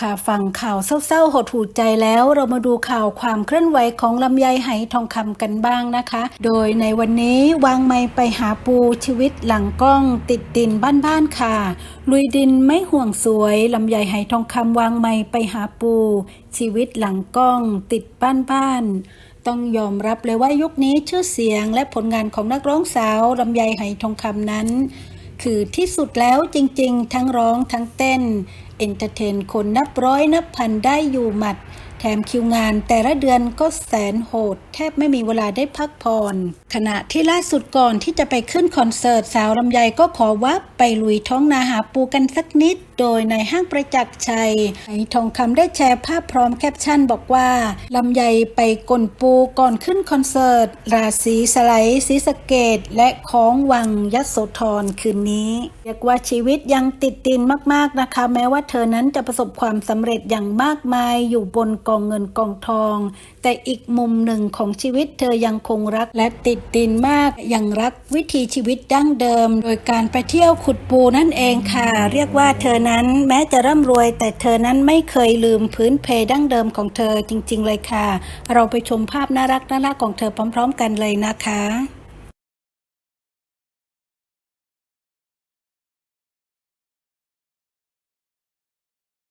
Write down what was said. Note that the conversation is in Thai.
ค่ะฟังข่าวเศร้าๆหดหูใจแล้วเรามาดูข่าวความเคลื่อนไหวของลำไยไหทองคำกันบ้างนะคะ โดยในวันนี้วางไม้ไปหาปูชีวิตหลังกล้องติดดินบ้านๆค่ะ ลุยดินไม่ห่วงสวยลำไยไหทองคำวางไม้ไปหาปู ชีวิตหลังกล้องติดบ้านๆต้องยอมรับเลยว่ายุคนี้ชื่อเสียงและผลงานของนักร้องสาวลำไยไหทองคำนั้น คือที่สุดแล้วจริงๆ ทั้งร้องทั้งเต้น เอนเตอร์เทนคนนับร้อยนับพันได้อยู่หมัด แถมคิวงานแต่ละเดือนก็แสนโหด แทบไม่มีเวลาได้พักผ่อน ขณะที่ล่าสุดก่อนที่จะไปขึ้นคอนเสิร์ตสาวลำไยก็ขอวับไปลุยท้องนาหาปูกันสักนิด โดยในห้างประจักษ์ชัยไหทองคำได้แชร์ภาพพร้อมแคปชั่นบอกว่าลำไยไปกลปูก่อนขึ้นคอนเสิร์ต ราศีสไลด์ศรีสะเกดและของวังยโสธรคืนนี้ เรียกว่าชีวิตยังติดดินมากๆนะคะ แม้ว่าเธอนั้นจะประสบความสำเร็จอย่างมากมายอยู่บนกองเงินกองทอง แต่อีกมุมหนึ่งของชีวิตเธอยังคงรักและติดดินมากยังรักวิถีชีวิตดั้งเดิม โดยการไปเที่ยวขุดปูนั่นเองค่ะ เรียกว่าเธอนั้นแม้จะร่ำรวย แต่เธอนั้นไม่เคยลืมพื้นเพดั้งเดิมของเธอจริง ๆ เลยค่ะ เราไปชมภาพน่ารักน่ารักของเธอพร้อม ๆ กันเลยนะคะ